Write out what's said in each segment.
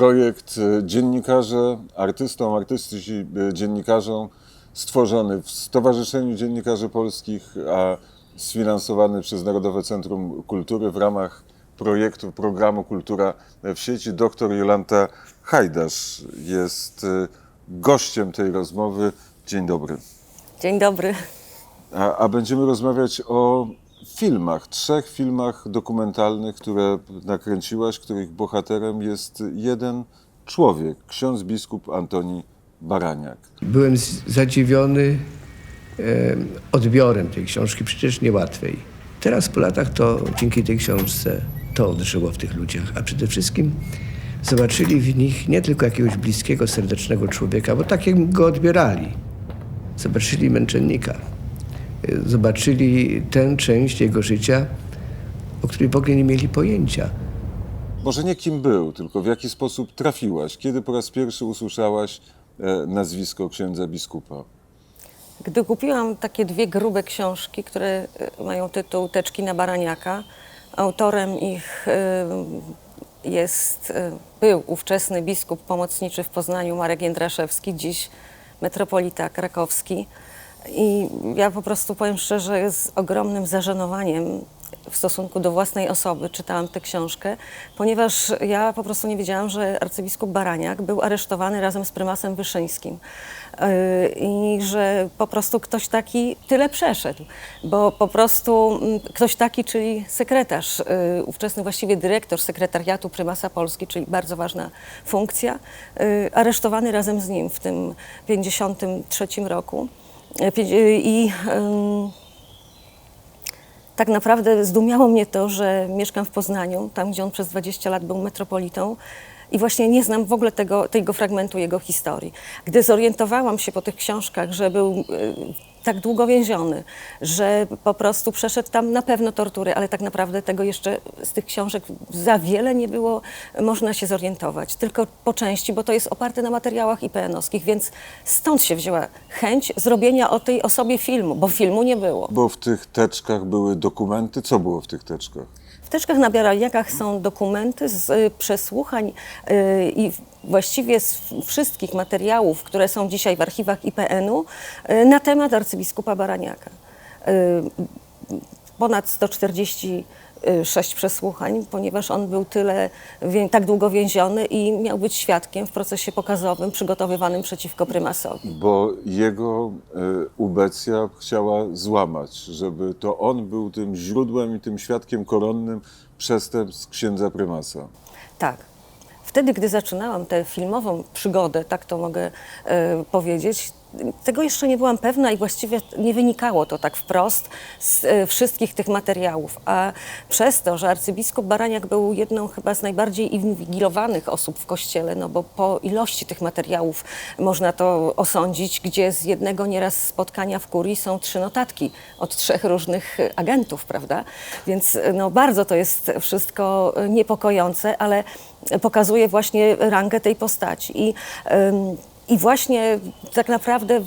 projekt e, dziennikarze, artystom, artystyci, e, dziennikarzom stworzony w Stowarzyszeniu Dziennikarzy Polskich, a sfinansowany przez Narodowe Centrum Kultury w ramach projektu, programu Kultura w sieci. Doktor Jolanta Hajdasz jest e, gościem tej rozmowy. Dzień dobry. Dzień dobry. A, a będziemy rozmawiać o filmach, trzech filmach dokumentalnych, które nakręciłaś, których bohaterem jest jeden człowiek, ksiądz biskup Antoni Baraniak. Byłem zadziwiony e, odbiorem tej książki, przecież niełatwej. Teraz po latach to dzięki tej książce to odżyło w tych ludziach, a przede wszystkim zobaczyli w nich nie tylko jakiegoś bliskiego, serdecznego człowieka, bo takim go odbierali. Zobaczyli męczennika. E, Zobaczyli tę część jego życia, o której w ogóle nie mieli pojęcia. Może nie kim był, tylko w jaki sposób trafiłaś, kiedy po raz pierwszy usłyszałaś e, nazwisko księdza biskupa. Gdy kupiłam takie dwie grube książki, które y, mają tytuł Teczki na Baraniaka, autorem ich y, jest, był ówczesny biskup pomocniczy w Poznaniu Marek Jędraszewski, dziś metropolita krakowski. I ja po prostu powiem szczerze, z ogromnym zażenowaniem w stosunku do własnej osoby czytałam tę książkę, ponieważ ja po prostu nie wiedziałam, że arcybiskup Baraniak był aresztowany razem z prymasem Wyszyńskim Yy, i że po prostu ktoś taki tyle przeszedł, bo po prostu mm, ktoś taki, czyli sekretarz, yy, ówczesny właściwie dyrektor sekretariatu prymasa Polski, czyli bardzo ważna funkcja, yy, aresztowany razem z nim w tym 53 roku. Yy, pię- I tak naprawdę zdumiało mnie to, że mieszkam w Poznaniu, tam gdzie on przez 20 lat był metropolitą i właśnie nie znam w ogóle tego, tego fragmentu jego historii. Gdy zorientowałam się po tych książkach, że był y, tak długo więziony, że po prostu przeszedł tam na pewno tortury, ale tak naprawdę tego jeszcze z tych książek za wiele nie było można się zorientować, tylko po części, bo to jest oparte na materiałach IPN-owskich, więc stąd się wzięła chęć zrobienia o tej osobie filmu, bo filmu nie było. Bo w tych teczkach były dokumenty. Co było w tych teczkach? teczkach na biaraliakach są dokumenty z y, przesłuchań y, i właściwie z wszystkich materiałów, które są dzisiaj w archiwach IPN-u y, na temat arcybiskupa Baraniaka. Ponad 140 Y, sześć przesłuchań, ponieważ on był tyle, tak długo więziony i miał być świadkiem w procesie pokazowym przygotowywanym przeciwko prymasowi. Bo jego y, ubecja chciała złamać, żeby to on był tym źródłem i tym świadkiem koronnym przestępstw księdza prymasa. Tak. Wtedy, gdy zaczynałam tę filmową przygodę, tak to mogę y, powiedzieć, tego jeszcze nie byłam pewna i właściwie nie wynikało to tak wprost z e, wszystkich tych materiałów. A przez to, że arcybiskup Baraniak był jedną chyba z najbardziej inwigilowanych osób w kościele, no bo po ilości tych materiałów można to osądzić, gdzie z jednego nieraz spotkania w kurii są trzy notatki od trzech różnych agentów, prawda? Więc e, no, bardzo to jest wszystko niepokojące, ale pokazuje właśnie rangę tej postaci. I, i właśnie tak naprawdę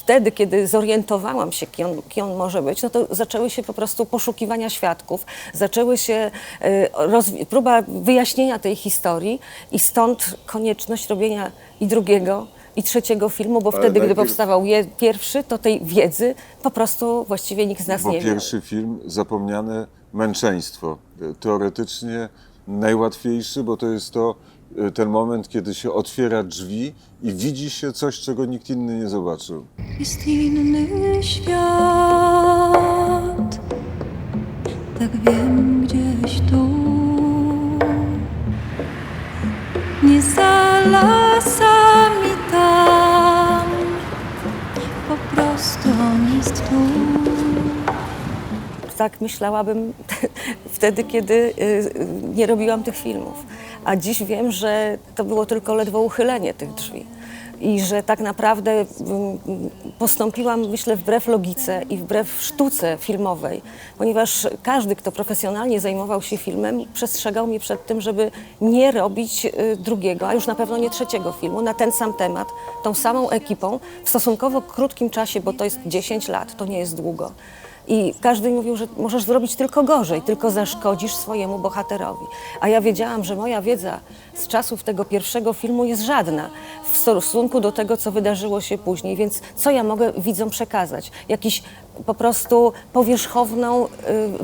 wtedy, kiedy zorientowałam się, kim on, kim on może być, no to zaczęły się po prostu poszukiwania świadków, zaczęły się y, rozwi- próba wyjaśnienia tej historii i stąd konieczność robienia i drugiego, i trzeciego filmu, bo Ale wtedy, gdy najpierw- powstawał je, pierwszy, to tej wiedzy po prostu właściwie nikt z nas Bo nie miał. pierwszy film, zapomniane męczeństwo, e, teoretycznie najłatwiejszy, bo to jest to e, ten moment, kiedy się otwiera drzwi i widzi się coś, czego nikt inny nie zobaczył. Jest inny świat, tak wiem gdzieś tu. Nie za lasami tam, po prostu on jest tu. tak myślałabym wtedy, kiedy y, y, nie robiłam tych filmów. A dziś wiem, że to było tylko ledwo uchylenie tych drzwi. I że tak naprawdę mm, postąpiłam, myślę, wbrew logice i wbrew sztuce filmowej, ponieważ każdy, kto profesjonalnie zajmował się filmem, przestrzegał mnie przed tym, żeby nie robić y, drugiego, a już na pewno nie trzeciego filmu na ten sam temat, tą samą ekipą, w stosunkowo krótkim czasie, bo to jest 10 lat, to nie jest długo I każdy mówił, że możesz zrobić tylko gorzej, tylko zaszkodzisz swojemu bohaterowi. A ja wiedziałam, że moja wiedza z czasów tego pierwszego filmu jest żadna w stosunku do tego, co wydarzyło się później. Więc co ja mogę widzom przekazać? Jakiś po prostu powierzchowną y,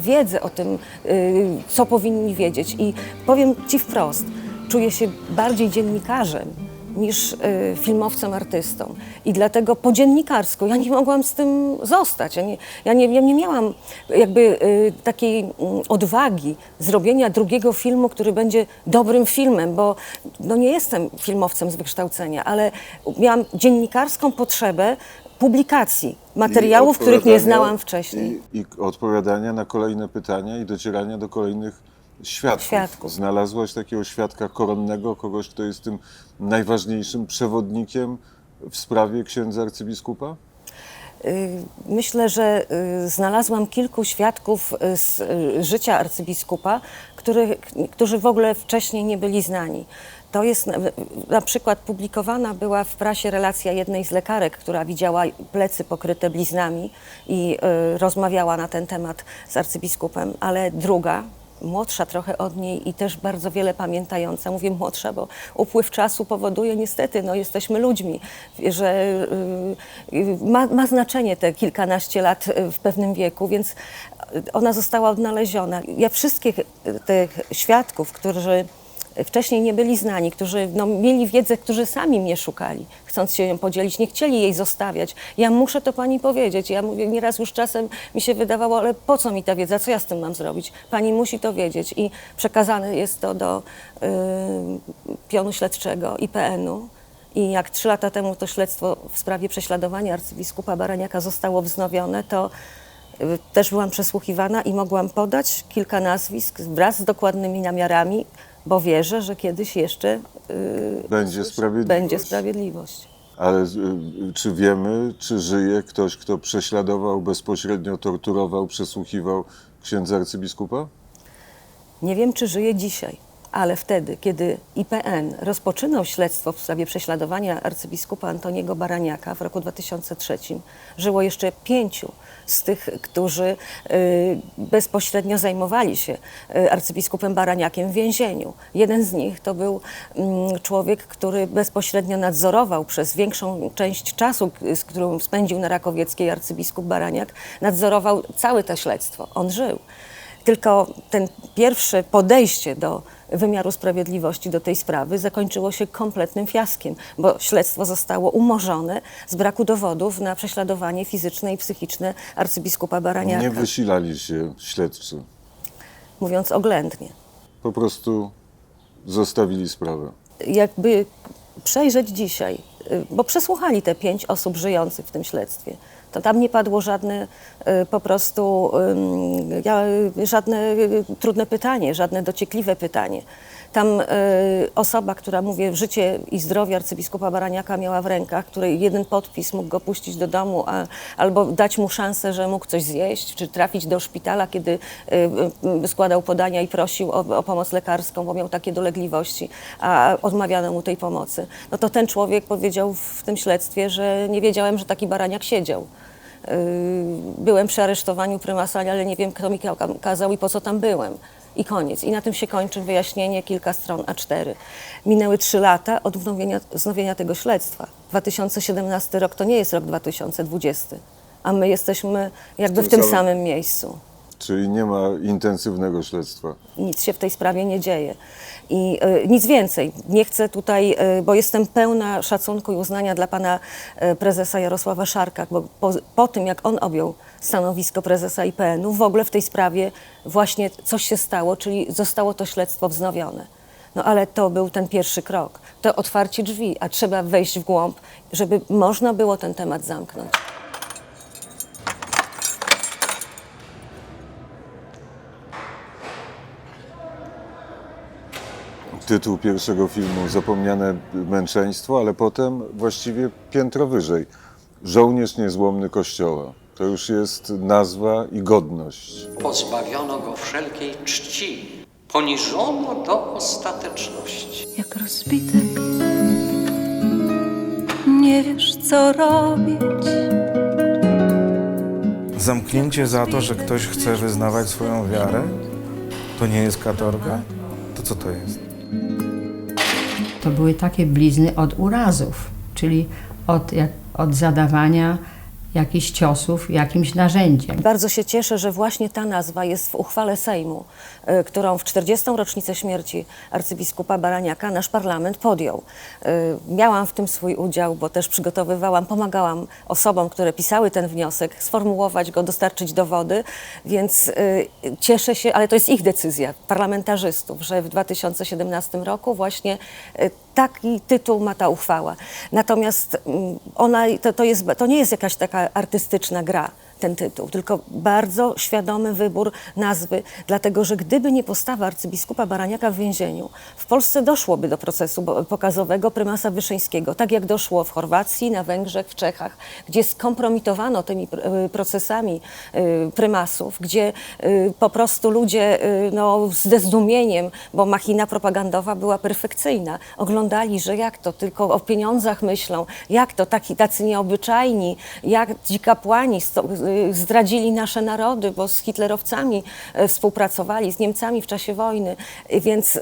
wiedzę o tym, y, co powinni wiedzieć. I powiem Ci wprost, czuję się bardziej dziennikarzem niż y, filmowcem, artystą. I dlatego po dziennikarsku ja nie mogłam z tym zostać. Ja nie, ja nie, ja nie miałam jakby y, takiej mm, odwagi zrobienia drugiego filmu, który będzie dobrym filmem, bo no nie jestem filmowcem z wykształcenia, ale miałam dziennikarską potrzebę publikacji materiałów, których nie znałam wcześniej. I, I odpowiadania na kolejne pytania i docierania do kolejnych świadków. Świadków. Znalazłaś takiego świadka koronnego, kogoś, kto jest tym najważniejszym przewodnikiem w sprawie księdza arcybiskupa? Y, Myślę, że y, znalazłam kilku świadków y, z życia arcybiskupa, których, którzy w ogóle wcześniej nie byli znani. To jest na, na przykład publikowana była w prasie relacja jednej z lekarek, która widziała plecy pokryte bliznami i y, rozmawiała na ten temat z arcybiskupem, ale druga, młodsza trochę od niej i też bardzo wiele pamiętająca. Mówię młodsza, bo upływ czasu powoduje niestety, no jesteśmy ludźmi, że y, y, ma, ma znaczenie te kilkanaście lat y, w pewnym wieku, więc ona została odnaleziona. Ja wszystkich y, tych świadków, którzy wcześniej nie byli znani, którzy no, mieli wiedzę, którzy sami mnie szukali, chcąc się ją podzielić, nie chcieli jej zostawiać. Ja muszę to pani powiedzieć. Ja mówię, nieraz już czasem mi się wydawało, ale po co mi ta wiedza, co ja z tym mam zrobić? Pani musi to wiedzieć i przekazane jest to do y, pionu śledczego IPN-u. I jak trzy lata temu to śledztwo w sprawie prześladowania arcybiskupa Baraniaka zostało wznowione, to y, też byłam przesłuchiwana i mogłam podać kilka nazwisk wraz z dokładnymi namiarami, bo wierzę, że kiedyś jeszcze y, Będzie sprawiedliwość. będzie sprawiedliwość. Ale y, czy wiemy, czy żyje ktoś, kto prześladował, bezpośrednio torturował, przesłuchiwał księdza arcybiskupa? Nie wiem, czy żyje dzisiaj, ale wtedy, kiedy IPN rozpoczynał śledztwo w sprawie prześladowania arcybiskupa Antoniego Baraniaka w roku 2003, żyło jeszcze pięciu z tych, którzy y, bezpośrednio zajmowali się y, arcybiskupem Baraniakiem w więzieniu. Jeden z nich to był mm, człowiek, który bezpośrednio nadzorował przez większą część czasu, k- z którą spędził na Rakowieckiej arcybiskup Baraniak, nadzorował całe to śledztwo. On żył. Tylko ten pierwsze podejście do wymiaru sprawiedliwości do tej sprawy zakończyło się kompletnym fiaskiem, bo śledztwo zostało umorzone z braku dowodów na prześladowanie fizyczne i psychiczne arcybiskupa Baraniaka, Nie wysilali się śledczy. mówiąc oględnie. Po prostu zostawili sprawę. Jakby przejrzeć dzisiaj, y, bo przesłuchali te pięć osób żyjących w tym śledztwie, to tam nie padło żadne y, po prostu żadne y, trudne pytanie, żadne dociekliwe pytanie. Tam y, osoba, która mówię, życie i zdrowie arcybiskupa Baraniaka miała w rękach, której jeden podpis mógł go puścić do domu, a, albo dać mu szansę, że mógł coś zjeść, czy trafić do szpitala, kiedy składał podania i prosił o, o pomoc lekarską, bo miał takie dolegliwości, a odmawiano mu tej pomocy. No to ten człowiek powiedział w tym śledztwie, że nie wiedziałem, że taki Baraniak siedział. Yy, byłem przy aresztowaniu prymasa, ale nie wiem, kto mi ka- kazał i po co tam byłem. I koniec. I na tym się kończy wyjaśnienie, kilka stron A4. Minęły trzy lata od wznowienia, tego śledztwa. 2017 rok to nie jest rok 2020, a my jesteśmy jakby W w tym tym samym- samym miejscu Czyli nie ma intensywnego śledztwa. nic się w tej sprawie nie dzieje. I e, nic więcej. Nie chcę tutaj, e, bo jestem pełna szacunku i uznania dla pana e, prezesa Jarosława Szarka, bo po, po tym, jak on objął stanowisko prezesa IPN-u, w ogóle w tej sprawie właśnie coś się stało, czyli zostało to śledztwo wznowione. No ale to był ten pierwszy krok, to otwarcie drzwi, a trzeba wejść w głąb, żeby można było ten temat zamknąć. Tytuł pierwszego filmu Zapomniane męczeństwo, ale potem właściwie piętro wyżej. Żołnierz niezłomny Kościoła. To już jest nazwa i godność. Pozbawiono go wszelkiej czci, poniżono do ostateczności. jak rozbitek. Nie wiesz, co robić. Zamknięcie za to, że ktoś chce wyznawać swoją wiarę, to nie jest katorga? To co to jest? To były takie blizny od urazów, czyli od, jak, od zadawania jakichś ciosów jakimś narzędziem. Bardzo się cieszę, że właśnie ta nazwa jest w uchwale Sejmu, y, którą w 40. rocznicę śmierci arcybiskupa Baraniaka nasz parlament podjął. Y, Miałam w tym swój udział, bo też przygotowywałam, pomagałam osobom, które pisały ten wniosek, sformułować go, dostarczyć dowody, więc y, cieszę się, ale to jest ich decyzja, parlamentarzystów, że w 2017 roku właśnie taki tytuł ma ta uchwała. Natomiast mm, ona, to, to, jest, to nie jest jakaś taka artystyczna gra, ten tytuł, tylko bardzo świadomy wybór nazwy, dlatego że gdyby nie postawa arcybiskupa Baraniaka w więzieniu, w Polsce doszłoby do procesu pokazowego prymasa Wyszyńskiego, tak jak doszło w Chorwacji, na Węgrzech, w Czechach, gdzie skompromitowano tymi y, procesami y, prymasów, gdzie y, po prostu ludzie no, ze zdumieniem, bo machina propagandowa była perfekcyjna, oglądali, że jak to, tylko o pieniądzach myślą, jak to, taki, tacy nieobyczajni, jak ci kapłani zdradzili nasze narody, bo z hitlerowcami y, współpracowali, z Niemcami w czasie wojny, Y, więc y,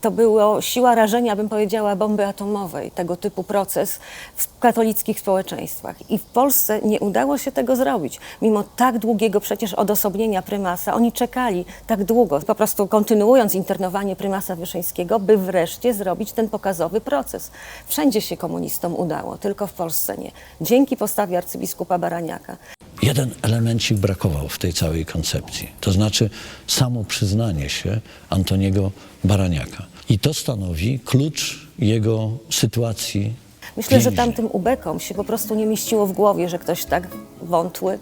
to było siła rażenia, bym powiedziała, bomby atomowej, tego typu proces w katolickich społeczeństwach. I w Polsce nie udało się tego zrobić. Mimo tak długiego przecież odosobnienia prymasa, oni czekali tak długo, po prostu kontynuując internowanie prymasa Wyszyńskiego, by wreszcie zrobić ten pokazowy proces. Wszędzie się komunistom udało, tylko w Polsce nie. Dzięki postawie arcybiskupa Baraniaka. Jeden elemencik brakował w tej całej koncepcji, to znaczy samo przyznanie się Antoniego Baraniaka. I to stanowi klucz jego sytuacji. Myślę, że tamtym ubekom się po prostu nie mieściło w głowie, że ktoś tak wątły,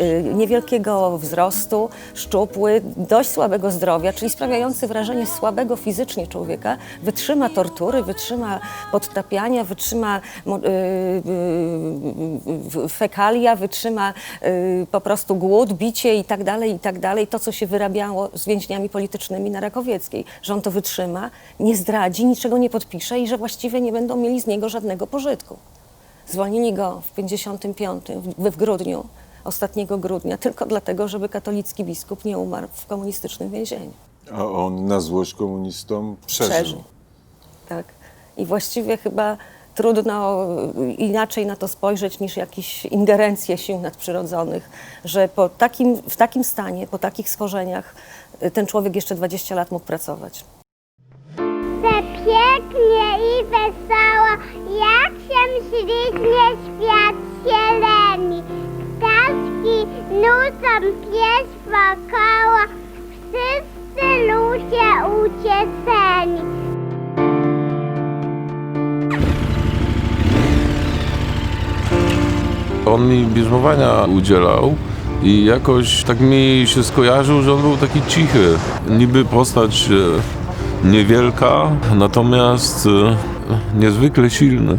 y, niewielkiego wzrostu, szczupły, dość słabego zdrowia, czyli sprawiający wrażenie słabego fizycznie człowieka, wytrzyma tortury, wytrzyma podtapiania, wytrzyma mo- y, y, y, fekalia, wytrzyma y, po prostu głód, bicie i tak dalej, i tak dalej. To, co się wyrabiało z więźniami politycznymi na Rakowieckiej, że on to wytrzyma, nie zdradzi, niczego nie podpisze i że właściwie nie będą mieli z niego żadnego pożytku. Zwolnili go w 55, w, w grudniu, ostatniego grudnia, tylko dlatego, żeby katolicki biskup nie umarł w komunistycznym więzieniu. A on na złość komunistom przeżył. Przeżył. Tak. I właściwie chyba trudno y, inaczej na to spojrzeć niż jakieś ingerencje sił nadprzyrodzonych, że po takim, w takim stanie, po takich schorzeniach y, ten człowiek jeszcze 20 lat mógł pracować. Przepięknie i wesoło, się ślicznie świat zieleni. Ptaszki nucą pieśń wokoło, wszyscy ludzie ucieszeni. On mi bierzmowania udzielał i jakoś tak mi się skojarzył, że on był taki cichy. Niby postać e, niewielka, natomiast e, niezwykle silny.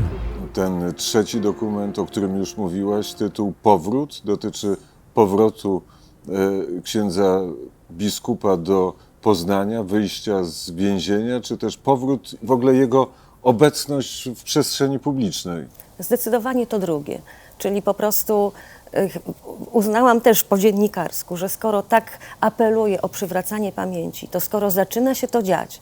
Ten trzeci dokument, o którym już mówiłaś, tytuł Powrót, dotyczy powrotu e, księdza biskupa do Poznania, wyjścia z więzienia, czy też powrót, w ogóle jego obecność w przestrzeni publicznej. Zdecydowanie to drugie. Czyli po prostu y, uznałam też po dziennikarsku, że skoro tak apeluje o przywracanie pamięci, to skoro zaczyna się to dziać,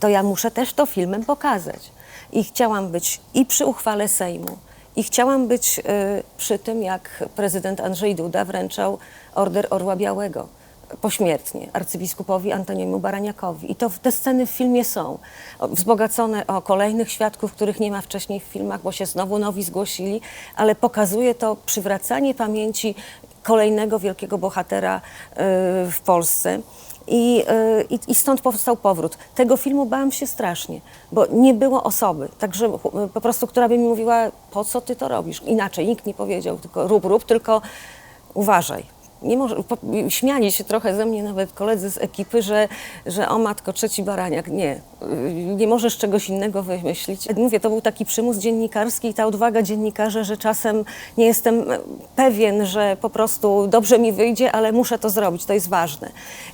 to ja muszę też to filmem pokazać. I chciałam być i przy uchwale Sejmu, i chciałam być y, przy tym, jak prezydent Andrzej Duda wręczał Order Orła Białego pośmiertnie arcybiskupowi Antoniemu Baraniakowi. I to te sceny w filmie są wzbogacone o kolejnych świadków, których nie ma wcześniej w filmach, bo się znowu nowi zgłosili, ale pokazuje to przywracanie pamięci kolejnego wielkiego bohatera y, w Polsce. I, y, i, I stąd powstał powrót. Tego filmu bałam się strasznie, bo nie było osoby, także ch- po prostu, która by mi mówiła, po co ty to robisz? Inaczej, nikt nie powiedział, tylko rób, rób, tylko uważaj. Nie może, po, śmiali się trochę ze mnie nawet koledzy z ekipy, że, że o matko, trzeci baraniak. Nie, y, nie możesz czegoś innego wymyślić. Mówię, to był taki przymus dziennikarski i ta odwaga dziennikarza, że czasem nie jestem pewien, że po prostu dobrze mi wyjdzie, ale muszę to zrobić, to jest ważne.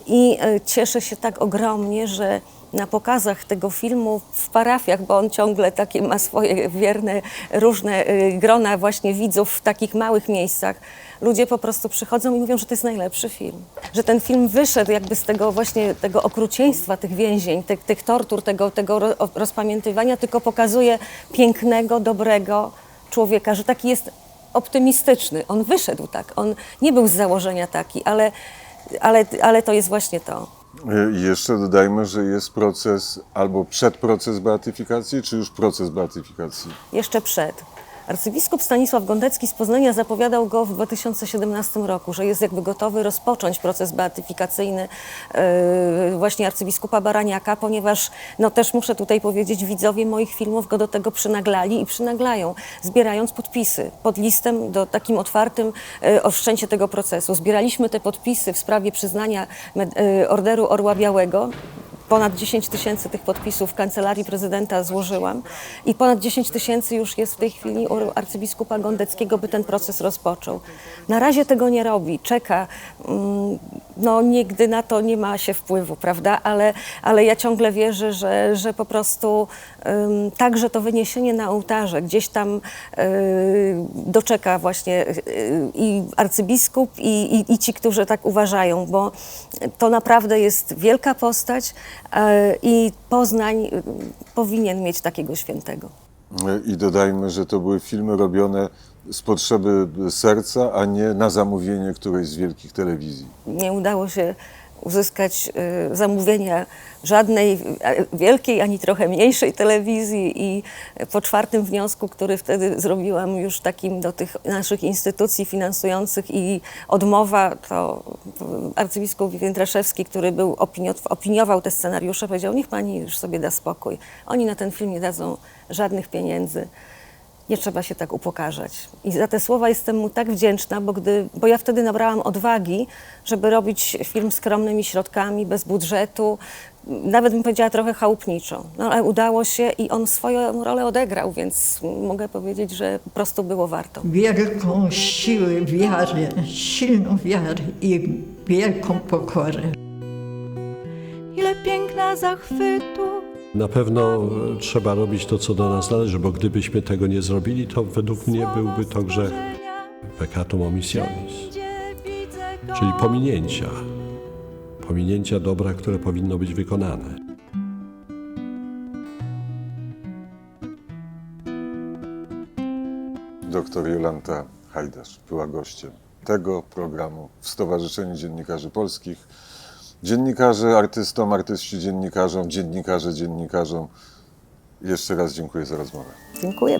I e, cieszę się tak ogromnie, że na pokazach tego filmu w parafiach, bo on ciągle takie ma swoje wierne, różne y, grona właśnie widzów w takich małych miejscach. Ludzie po prostu przychodzą i mówią, że to jest najlepszy film. Że ten film wyszedł jakby z tego właśnie tego okrucieństwa tych więzień, tych, tych tortur, tego, tego ro- rozpamiętywania, tylko pokazuje pięknego, dobrego człowieka, że taki jest optymistyczny. On wyszedł tak, on nie był z założenia taki, ale, ale, ale to jest właśnie to. Y, I jeszcze dodajmy, że jest proces albo przedproces beatyfikacji, czy już proces beatyfikacji. jeszcze przed. Arcybiskup Stanisław Gondecki z Poznania zapowiadał go w 2017 roku, że jest jakby gotowy rozpocząć proces beatyfikacyjny yy, właśnie arcybiskupa Baraniaka, ponieważ no też muszę tutaj powiedzieć, widzowie moich filmów go do tego przynaglali i przynaglają, zbierając podpisy pod listem do takim otwartym yy, o wszczęcie tego procesu. Zbieraliśmy te podpisy w sprawie przyznania yy, Orderu Orła Białego Ponad 10 tysięcy tych podpisów w kancelarii prezydenta złożyłam i ponad 10 tysięcy już jest w tej chwili u arcybiskupa Gondeckiego, by ten proces rozpoczął. Na razie tego nie robi, czeka. No nigdy na to nie ma się wpływu, prawda? Ale, ale ja ciągle wierzę, że, że po prostu ym, także to wyniesienie na ołtarze gdzieś tam y, doczeka właśnie y, i arcybiskup i, i, i ci, którzy tak uważają, bo to naprawdę jest wielka postać e, i Poznań y, powinien mieć takiego świętego. I dodajmy, że to były filmy robione z potrzeby serca, a nie na zamówienie którejś z wielkich telewizji. Nie udało się uzyskać y, zamówienia żadnej e, wielkiej ani trochę mniejszej telewizji i po czwartym wniosku, który wtedy zrobiłam już takim do tych naszych instytucji finansujących i odmowa, to arcybiskup Jędraszewski, który był opinio- opiniował te scenariusze, powiedział, niech pani już sobie da spokój. Oni na ten film nie dadzą żadnych pieniędzy. Nie trzeba się tak upokarzać. I za te słowa jestem mu tak wdzięczna, bo, gdy, bo ja wtedy nabrałam odwagi, żeby robić film skromnymi środkami, bez budżetu, nawet bym powiedziała trochę chałupniczo. No ale udało się i on swoją rolę odegrał, więc mogę powiedzieć, że po prostu było warto. wielką siłę wiary, silną wiarę i wielką pokorę. Ile piękna zachwytu Na pewno trzeba robić to, co do nas należy, bo gdybyśmy tego nie zrobili, to według mnie byłby to grzech peccatum omissionis, czyli pominięcia, pominięcia dobra, które powinno być wykonane. Doktor Jolanta Hajdasz była gościem tego programu w Stowarzyszeniu Dziennikarzy Polskich. Dziennikarze artystom, artyści dziennikarzom, dziennikarze dziennikarzom. Jeszcze raz dziękuję za rozmowę. Dziękuję.